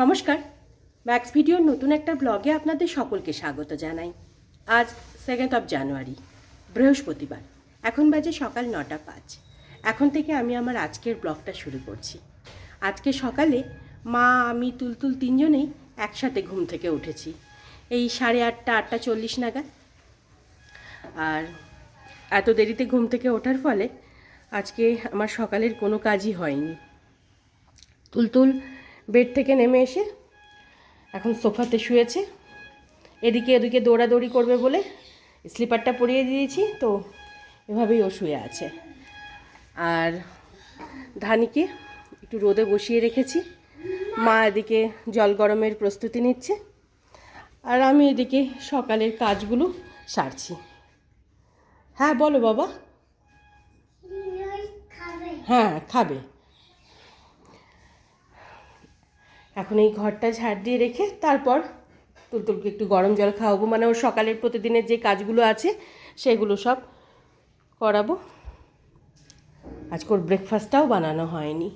নমস্কার। ম্যাক্স ভিডিওর নতুন একটা ব্লগে আপনাদের সকলকে স্বাগত জানাই। আজ সেকেন্ড অফ জানুয়ারি বৃহস্পতিবার। এখন বাজে সকাল নটা পাঁচ। এখন থেকে আমি আমার আজকের ব্লগটা শুরু করছি। আজকে সকালে মা, আমি, তুলতুল তিনজনেই একসাথে ঘুম থেকে উঠেছি। এই সাড়ে আটটা আটটা চল্লিশ নাগাদ। আর এত দেরিতে ঘুম থেকে ওঠার ফলে আজকে আমার সকালের কোনো কাজই হয়নি। তুলতুল বেড থেকে নেমে এসে এখন সোফাতে শুয়েছে। এদিকে এদিকে দৌড়াদৌড়ি করবে বলে স্লিপারটা পরিয়ে দিয়েছি তো এভাবেই ও শুয়ে আছে। আর ধানিকে একটু রোদে বসিয়ে রেখেছি। মা এদিকে জল গরমের প্রস্তুতি নিচ্ছে। আর আমি এদিকে সকালের কাজগুলো সারছি। হ্যাঁ বলো বাবা। হ্যাঁ খাবে। এখন এই ঘরটা ঝাড় দিয়ে রেখে তারপর তুলতুলকে একটু গরম জল খাওয়াবো। মানে ওর সকালের প্রতিদিনের যে কাজগুলো আছে, সেগুলো সব করাবো। আজকে ওর ব্রেকফাস্টটাও বানানো হয়নি।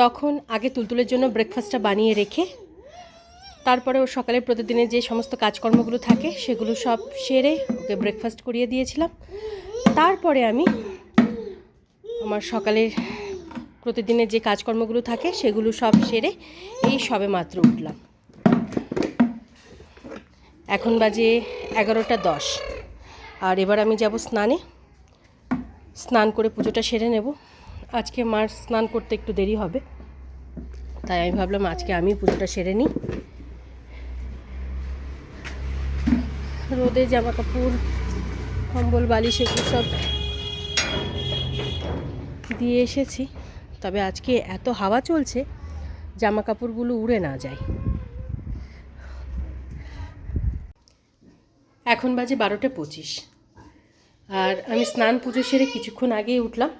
তখন আগে তুলতুলের জন্য ব্রেকফাস্টটা বানিয়ে রেখে তারপরে ওর সকালে প্রতিদিনের যে সমস্ত কাজকর্মগুলো থাকে, সেগুলো সব সেরে ওকে ব্রেকফাস্ট করিয়ে দিয়েছিলাম। তারপরে আমি আমার সকালের প্রতিদিনের যে কাজকর্মগুলো থাকে, সেগুলো সব সেরে এই সবে মাত্র উঠলাম। এখন বাজে এগারোটা দশ। আর এবার আমি যাব স্নানে। স্নান করে পুজোটা সেরে নেব। আজকে মার স্নান করতে একটু দেরি হবে। তাই আমি ভাবলাম আজকে আমি পুজোটা সেরে নিই। রোদে জামা কাপড় কম্বল, বালিশ, এগুলো সব দিয়ে এসেছি। তবে আজকে এত হাওয়া চলছে জামা কাপড়গুলো উড়ে না যায়। এখন বাজে বারোটা পঁচিশ। আর আমি স্নান পুজো সেরে কিছুক্ষণ আগেই উঠলাম।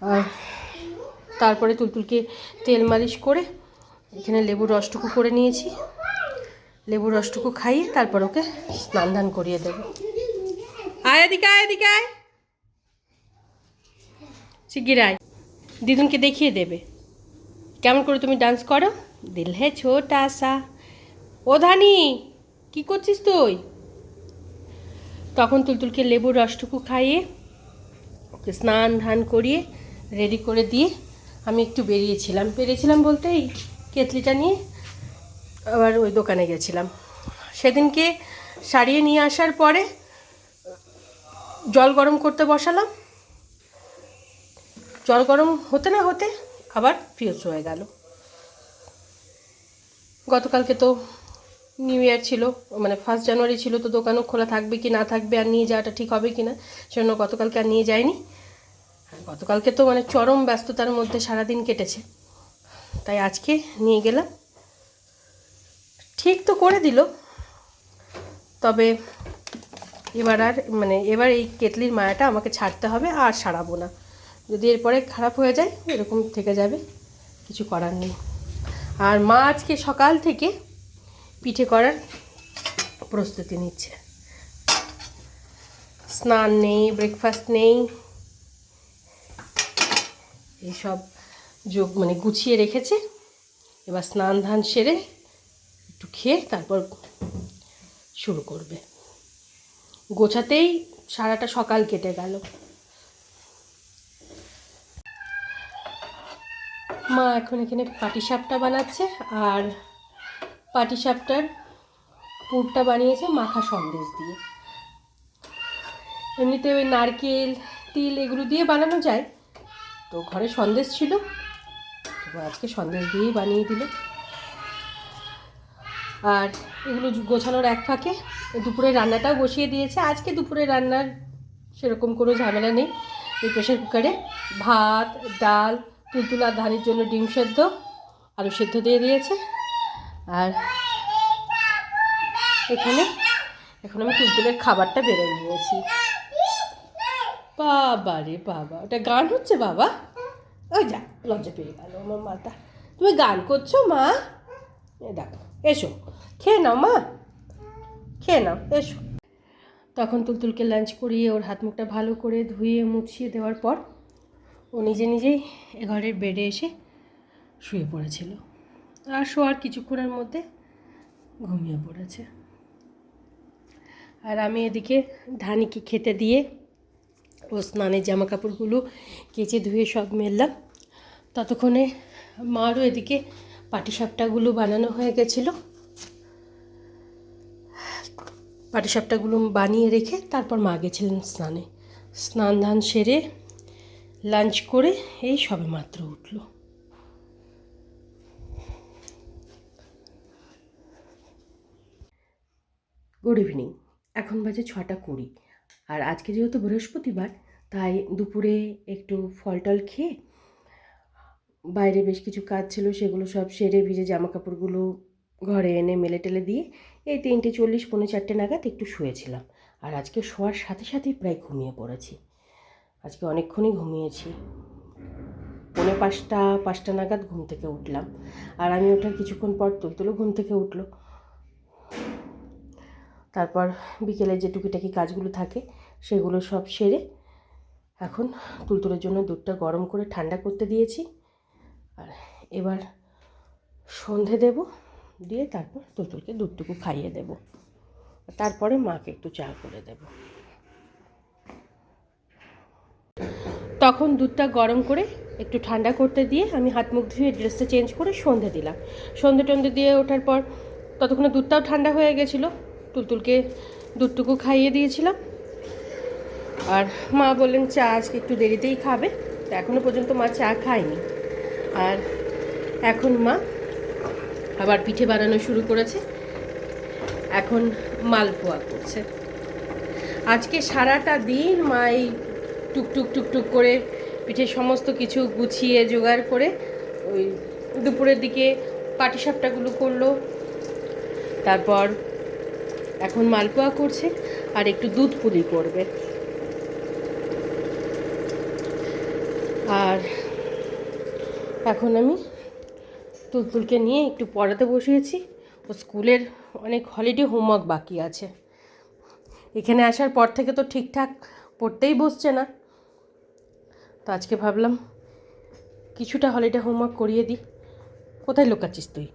আর তারপরে তুলতুলকে তেল মালিশ করে এখানে লেবুর রসটুকু করে নিয়েছি। লেবুর রসটুকু খাইয়ে তারপর ওকে স্নান ধান করিয়ে দেবো। আয় এদিকে আয় আয়। শিগগির আয় দিদুনকে দেখিয়ে দেবে। কেমন করে তুমি ডান্স করো? দিল হে ছোট আসা ও ধানি, কী করছিস তুই? তখন তুলতুলকে লেবুর রসটুকু খাইয়ে ওকে স্নান ধান করিয়ে রেডি করে দিয়ে আমি একটু বেরিয়েছিলাম। বেরিয়েছিলাম বলতে এই কেতলিটা নিয়ে আবার ওই দোকানে গেছিলাম। সেদিনকে সারিয়ে নিয়ে আসার পরে জল গরম করতে বসালাম। জল গরম হতে না হতে আবার ফিউজ হয়ে গেল। গতকালকে তো নিউ ইয়ার ছিল মানে ফার্স্ট জানুয়ারি ছিল, তো দোকানও খোলা থাকবে কি না থাকবে আর নিয়ে যাওয়াটা ঠিক হবে কি না সেজন্য গতকালকে আর নিয়ে যায়নি। গতকালকে তো মানে চরম ব্যস্ততার মধ্যে সারাদিন কেটেছে। তাই আজকে নিয়ে গেলাম। ঠিক তো করে দিল। তবে এবার আর মানে এবার এই কেতলির মায়াটা আমাকে ছাড়তে হবে, আর সারাবো না। যদি এরপরে খারাপ হয়ে যায়, এরকম থেকে যাবে। কিছু করার নেই। আর মা আজকে সকাল থেকে পিঠে করার প্রস্তুতি নিচ্ছে। স্নান নেই ব্রেকফাস্ট নেই। এইসব যোগ মানে গুছিয়ে রেখেছে। এবার স্নান ধান সেরে একটু খেয়ে তারপর শুরু করবে। গোছাতেই সারাটা সকাল কেটে গেল। মা এখন এখানে পাটিসাপটা বানাচ্ছে আর পাটিসাপটার পুরটা বানিয়েছে মাখা সন্দেশ দিয়ে। এমনিতে ওই নারকেল, তিল এগুলো দিয়ে বানানো যায়। তো ঘরে সন্দেশ ছিল। আজকে সন্দেশ দিয়েই বানিয়ে দিল। আর এগুলো গোছানোর এক ফাঁকে দুপুরে রান্নাটাও বসিয়ে দিয়েছে। আজকে দুপুরে রান্নার সেরকম কোনো ঝামেলা নেই। এই প্রেশার কুকারে ভাত, ডাল তুলতুলা ধানের জন্য ডিম সেদ্ধ, আলু সেদ্ধ দিয়ে দিয়েছে। আর এখানে, এখন আমি তুলতুলের খাবারটা বেড়ে নিয়েছি। বাবা রে বাবা, ওটা গান হচ্ছে বাবা? ওই যা, লজ্জা পেয়ে গেল আমার মাথা। তুমি গান করছ, মা? এ দেখো, এসো, খেয়ে নাও, মা। খেয়ে নাও, এসো। তখন তুলতুলকে লাঞ্চ করিয়ে ওর হাত মুখটা ভালো করে ধুয়ে মুছিয়ে দেওয়ার পর ও নিজে নিজেই এ ঘরের বেডে এসে শুয়ে পড়েছিল। আর শোয়ার কিছুক্ষণের মধ্যে ঘুমিয়ে পড়েছে। আর আমি এদিকে ধানিকে খেতে দিয়ে ও স্নানের জামা কাপড়গুলো কেচে ধুয়ে সব মেললাম। ততক্ষণে মারও এদিকে পাটিসাপটাগুলো বানানো হয়ে গেছিল। পাটিসাপটাগুলো বানিয়ে রেখে তারপর মা গেছিলেন স্নানে। স্নান ধান সেরে লাঞ্চ করে এই সবে মাত্র উঠল। গুড ইভিনিং এখন বাজে ছটা কুড়ি। আর আজকে যেহেতু বৃহস্পতিবার, তাই দুপুরে একটু ফল টল খেয়ে বাইরে বেশ কিছু কাজ ছিল, সেগুলো সব সেরে ভিজে জামা কাপড়গুলো ঘরে এনে মেলে টেলে দিয়ে এই তিনটে চল্লিশ, পৌনে চারটে নাগাদ একটু শুয়েছিলাম। আর আজকে শোয়ার সাথে সাথেই প্রায় ঘুমিয়ে পড়েছি। আজকে অনেকক্ষণই ঘুমিয়েছি। পৌনে পাঁচটা পাঁচটা নাগাদ ঘুম থেকে উঠলাম। আর আমি ওঠার কিছুক্ষণ পর তুলতুলো ঘুম থেকে উঠল। তারপর বিকেলে যে টুকিটাকি কাজগুলো থাকে, সেগুলো সব সেরে এখন তুলতুলের জন্য দুধটা গরম করে ঠান্ডা করতে দিয়েছি। আর এবার সন্ধে দেব, দিয়ে তারপর তুলতুলকে দুধটুকু খাইয়ে দেব। তারপরে মাকে একটু চা করে দেব। তখন দুধটা গরম করে একটু ঠান্ডা করতে দিয়ে আমি হাত মুখ ধুয়ে ড্রেসটা চেঞ্জ করে সন্ধে দিলাম। সন্ধে টন্ধে দিয়ে ওঠার পর ততক্ষণে দুধটাও ঠান্ডা হয়ে গেছিল। তুলতুলকে দুধটুকু খাইয়ে দিয়েছিলাম। আর মা বললেন, চা আজকে একটু দেরিতেই খাবে। তো এখনও পর্যন্ত মা চা খায়নি। আর এখন মা আবার পিঠে বানানো শুরু করেছে। এখন মালপোয়া করছে। আজকে সারাটা দিন মা এই টুকটুক টুকটুক করে পিঠের সমস্ত কিছু গুছিয়ে জোগাড় করে ওই দুপুরের দিকে পাটিসাপটাগুলো করল। তারপর এখন মালপোয়া করছে আর একটু দুধ পুলি করবে। আর এখন আমি তুলতুলকে নিয়ে একটু পড়াতে বসিয়েছি। ও স্কুলের অনেক হলিডে হোমওয়ার্ক বাকি আছে। এখানে আসার পর থেকে তো ঠিকঠাক পড়তেই বসছে না। তো আজকে ভাবলাম কিছুটা হলিডে হোমওয়ার্ক করিয়ে দিই। কোথায় লুকাচ্ছিস তুই?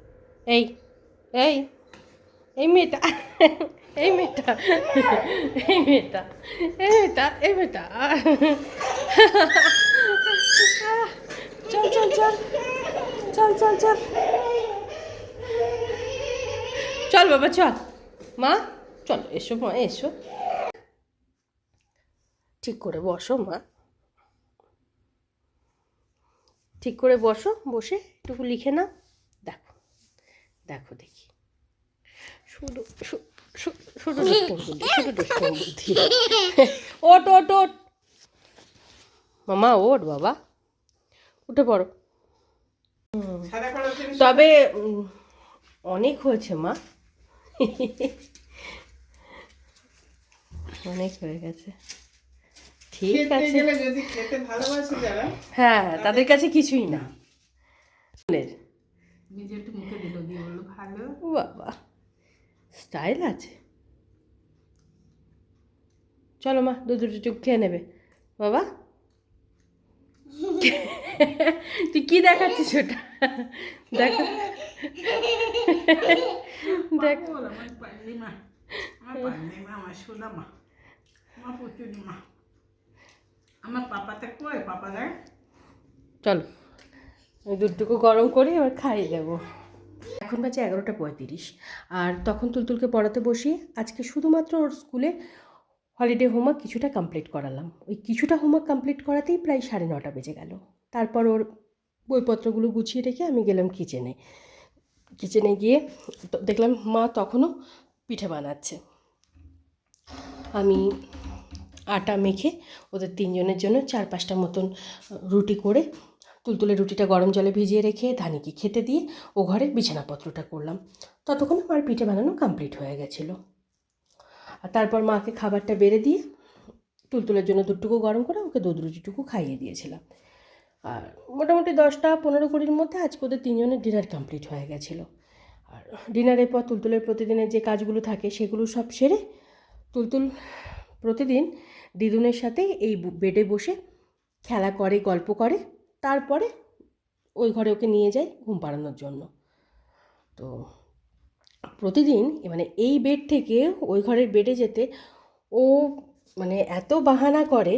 এই এই এই মেয়েটা এই মেয়েটা এই মেয়েটা এই মেয়েটা এই মেয়েটা, চল চল চল চল চল চল। চল বাবা, চল। মা, চল, এসো মা, এসো। ঠিক করে বসো মা। ঠিক করে বসো, বসে একটু লিখে নাও। দেখো দেখো দেখি। শুধু শুধু ওট ওট ওট মামা ওট বাবা। উঠে পড়ো। তবে অনেক হয়েছে মা। অনেক হয়ে গেছে। ঠিক আছে। গেলে যদি খেতে ভালোবাসে যারা হ্যাঁ তাদের কাছে কিছুই না। বাবা স্টাইল আছে। চলো মা দু দুটো চুপ খেয়ে নেবে। বাবা? তুই কি দেখাচ্ছিস ওটা? দেখো। দেখ। আমার মা সোনা আমার পুচুরি মা আমার পাপাটা কই পাপা দেখ চলো দুধটুকু গরম করে, এবার খাইয়ে দেবো। এখন বাজে এগারোটা পঁয়ত্রিশ, আর তখন তুলতুলকে পড়াতে বসিয়ে আজকে শুধুমাত্র ওর স্কুলে হলিডে হোমওয়ার্ক কিছুটা কমপ্লিট করালাম। ওই কিছুটা হোমওয়ার্ক কমপ্লিট করাতেই প্রায় সাড়ে নটা বেজে গেল। তারপর ওর বইপত্রগুলো গুছিয়ে রেখে আমি গেলাম কিচেনে কিচেনে গিয়ে দেখলাম মা তখনও পিঠে বানাচ্ছে। আমি আটা মেখে ওদের তিনজনের জন্য চার পাঁচটা মতন রুটি করে তুলতুলে রুটিটা গরম জলে ভিজিয়ে রেখে ধানিকে খেতে দিয়ে ও ঘরের বিছানাপত্রটা করলাম। ততক্ষণ আমার পিঠে বানানো কমপ্লিট হয়ে গেছিল। আর তারপর মাকে খাবারটা বেড়ে দিয়ে তুলতুলের জন্য দুধটুকু গরম করে ওকে দুধ রুটিটুকু খাইয়ে দিয়েছিলাম। আর মোটামুটি দশটা পনেরো কুড়ির মধ্যে আজকে ওদের তিনজনের ডিনার কমপ্লিট হয়ে গেছিল। আর ডিনারের পর তুলতুলের প্রতিদিনের যে কাজগুলো থাকে সেগুলো সব সেরে তুলতুল প্রতিদিন দিদুনের সাথে এই বেডে বসে খেলা করে, গল্প করে, তারপরে ওই ঘরে ওকে নিয়ে যায় ঘুম পাড়ানোর জন্য। তো প্রতিদিন মানে এই বেড থেকে ওই ঘরের বেডে যেতে ও মানে এত বাহানা করে,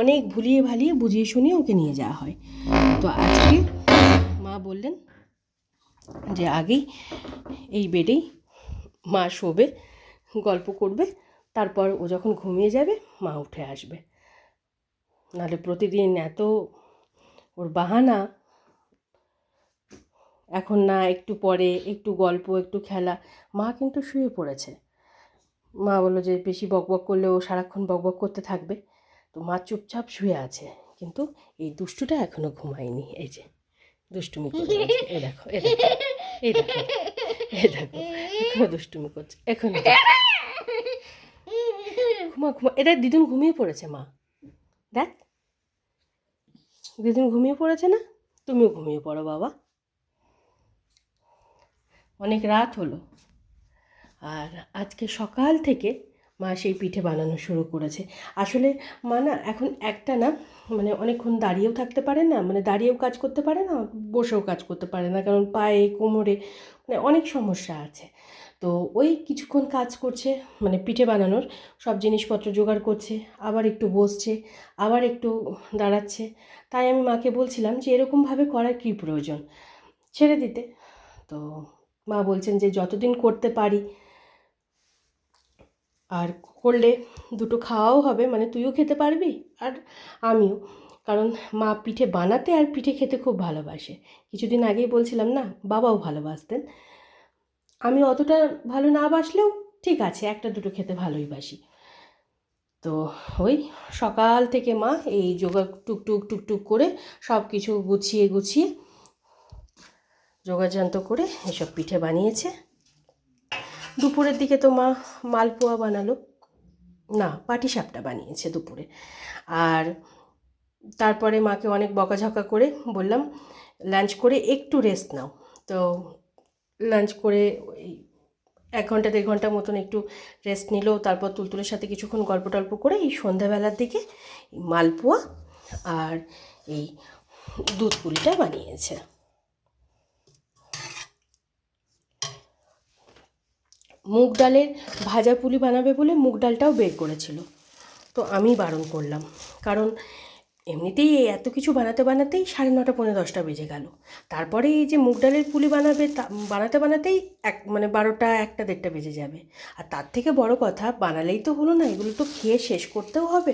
অনেক ভুলিয়ে ভালিয়ে বুঝিয়ে শুনিয়ে ওকে নিয়ে যাওয়া হয়। তো আজকে মা বললেন যে আগেই এই বেডেই মা শোবে, গল্প করবে তারপর ও যখন ঘুমিয়ে যাবে, মা উঠে আসবে। নাহলে প্রতিদিন এত ওর বাহানা। এখন না, একটু পরে, একটু গল্প, একটু খেলা, মা কিন্তু শুয়ে পড়েছে। মা বলল যে, বেশি বকবক করলে ও সারাক্ষণ বকবক করতে থাকবে। তো মা চুপচাপ শুয়ে আছে, কিন্তু এই দুষ্টুটা এখনও ঘুমায়নি। এই যে, দুষ্টুমি করে আছে। এই দেখো এই দেখো এই দেখো দেখো, এখনও দুষ্টুমি করছে, এখনও ঘুমা ঘুমা, এটা দিদুন ঘুমিয়ে পড়েছে মা। দেখ। দিদুন ঘুমিয়ে পড়েছে না? তুমিও ঘুমিয়ে পড়ো বাবা। অনেক রাত হলো। আর আজকে সকাল থেকে মা সেই পিঠে বানানো শুরু করেছে। আসলে মা না এখন একটা না মানে অনেকক্ষণ দাঁড়িয়েও থাকতে পারে না মানে দাঁড়িয়েও কাজ করতে পারে না, বসেও কাজ করতে পারে না, কারণ পায়ে, কোমরে মানে অনেক সমস্যা আছে। তো ওই কিছুক্ষণ কাজ করছে মানে পিঠে বানানোর, সব জিনিসপত্র জোগাড় করছে, আবার একটু বসছে, আবার একটু দাঁড়াচ্ছে। তাই আমি মাকে বলছিলাম যে এরকমভাবে করার কী প্রয়োজন? ছেড়ে দিতে। তো মা বলছেন যে যতদিন করতে পারি আর করলে দুটো খাওয়াও হবে মানে তুইও খেতে পারবি আর আমিও। কারণ মা পিঠে বানাতে আর পিঠে খেতে খুব ভালোবাসে। কিছুদিন আগেই বলছিলাম না, বাবাও ভালোবাসতেন। আমি অতটা ভালো না বাসলেও ঠিক আছে, একটা দুটো খেতে ভালোই বাসি। তো ওই সকাল থেকে মা এই যোগা টুকটুক টুকটুক করে সব কিছু গুছিয়ে গুছিয়ে যোগাযন্ত্র করে এসব পিঠে বানিয়েছে। দুপুরের দিকে তো মা মালপোয়া বানালো। না, পাটিসাপটা বানিয়েছে দুপুরে। আর তারপরে মাকে অনেক বকাঝকা করে বললাম, লাঞ্চ করে একটু রেস্ট নাও। তো লাঞ্চ করে ওই এক ঘণ্টা, দেড় ঘণ্টা মতন একটু রেস্ট নিল। তারপর তুলতুলের সাথে কিছুক্ষণ গল্প টল্প করে এই সন্ধ্যাবেলার দিকে মালপোয়া আর এই দুধ পুলিটা বানিয়েছে। মুগ ডালের ভাজা পুলি বানাবে বলে মুগ ডালটাও বের করেছিল। তো আমি বারণ করলাম, কারণ এমনিতেই এত কিছু বানাতে বানাতেই সাড়ে নটা, পৌনে দশটা বেজে গেল। তারপরে এই যে মুগ ডালের পুলি বানাবে বানাতে বানাতেই এক মানে বারোটা, একটা, দেড়টা বেজে যাবে। আর তার থেকে বড় কথা, বানালেই তো হলো না, এগুলো তো খেয়ে শেষ করতেও হবে।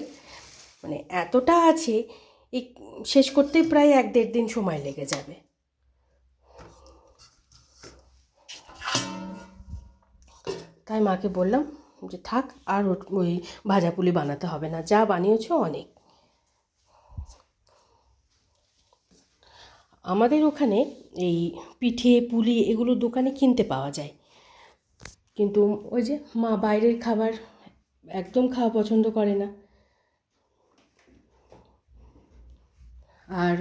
মানে এতটা আছে, এই শেষ করতেই প্রায় এক, দেড় দিন সময় লেগে যাবে। তাই মাকে বললাম যে থাক, আর ওই ভাজা পুলি বানাতে হবে না। যা বানিয়েছো অনেক। আমাদের ওখানে এই পিঠে, পুলি এগুলো দোকানে কিনতে পাওয়া যায়। কিন্তু ওই যে মা বাইরের খাবার একদম খাওয়া পছন্দ করে না। আর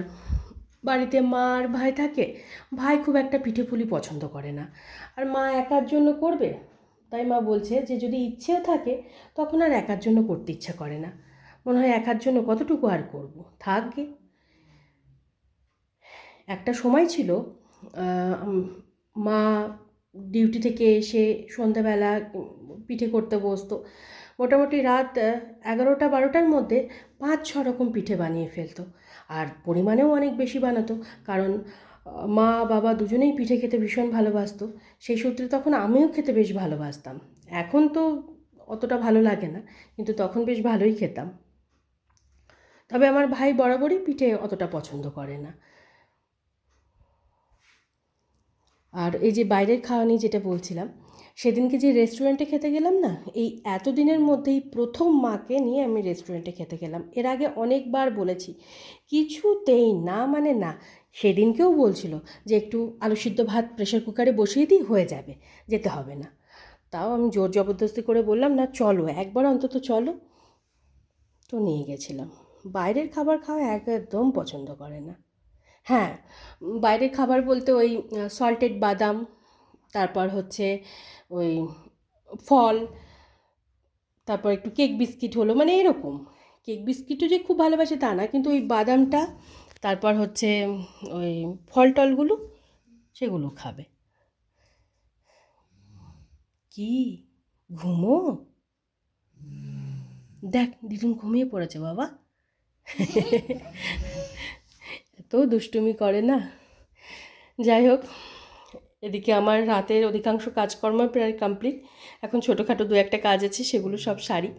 বাড়িতে মা আর ভাই থাকে, ভাই খুব একটা পিঠে পুলি পছন্দ করে না। আর মা একার জন্য করবে? তাই মা বলছে যে যদি ইচ্ছেও থাকে, তখন আর একার জন্য করতে ইচ্ছা করে না। মনে হয় একার জন্য কতটুকু আর করব? থাকবে একটা সময় ছিল মা ডিউটি থেকে এসে সন্ধ্যাবেলা পিঠে করতে বসতো। মোটামুটি রাত এগারোটা বারোটার মধ্যে পাঁচ ছ রকম পিঠে বানিয়ে ফেলতো। আর পরিমাণেও অনেক বেশি বানাতো, কারণ মা, বাবা দুজনেই পিঠে খেতে ভীষণ ভালোবাসতো। সেই সূত্রে তখন আমিও খেতে বেশ ভালোবাসতাম। এখন তো অতটা ভালো লাগে না, কিন্তু তখন বেশ ভালোই খেতাম। তবে আমার ভাই বরাবরই পিঠে অতটা পছন্দ করে না। আর এই যে বাইরের খাওয়া নিয়ে যেটা বলছিলাম সেদিনকে যে রেস্টুরেন্টে খেতে গেলাম না, এই এতদিনের মধ্যেই প্রথম মাকে নিয়ে আমি রেস্টুরেন্টে খেতে গেলাম। এর আগে অনেকবার বলেছি, কিছুতেই না মানে না। সেদিনকেও বলছিল যে, একটু আলু সিদ্ধ ভাত প্রেশার কুকারে বসিয়ে দিই, হয়ে যাবে, যেতে হবে না। তাও আমি জোর জবরদস্তি করে বললাম, না, চলো, একবার অন্তত চলো। তো নিয়ে গেছিলাম। বাইরের খাবার খাওয়া একদম পছন্দ করে না। হ্যাঁ বাইরের খাবার বলতে ওই সল্টেড বাদাম তারপর হচ্ছে ওই ফল, তারপর একটু কেক বিস্কিট হলো মানে এরকম। কেক বিস্কিটও যে খুব ভালোবাসে তা না, কিন্তু ওই বাদামটা, তারপর হচ্ছে ওই ফল টলগুলো, সেগুলো খাবে। কি? ঘুমো? দেখ, দিদুন ঘুমিয়ে পড়েছে বাবা। এত দুষ্টুমি করে না। যাই হোক এদিকে আমার রাতের অধিকাংশ কাজকর্ম প্রায় কমপ্লিট এখন ছোটোখাটো দু একটা কাজ আছে, সেগুলো সব সারি।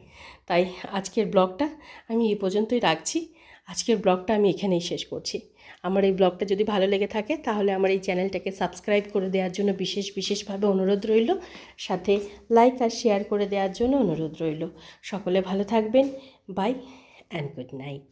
তাই আজকের ব্লগটা আমি এই পর্যন্তই রাখছি। আজকের ব্লগটা আমি এখানেই শেষ করছি। আমার এই ব্লগটা যদি ভালো লেগে থাকে, তাহলে আমার এই চ্যানেলটাকে সাবস্ক্রাইব করে দেওয়ার জন্য বিশেষ বিশেষভাবে অনুরোধ রইল। সাথে লাইক আর শেয়ার করে দেওয়ার জন্য অনুরোধ রইল। সকলে ভালো থাকবেন। By and good night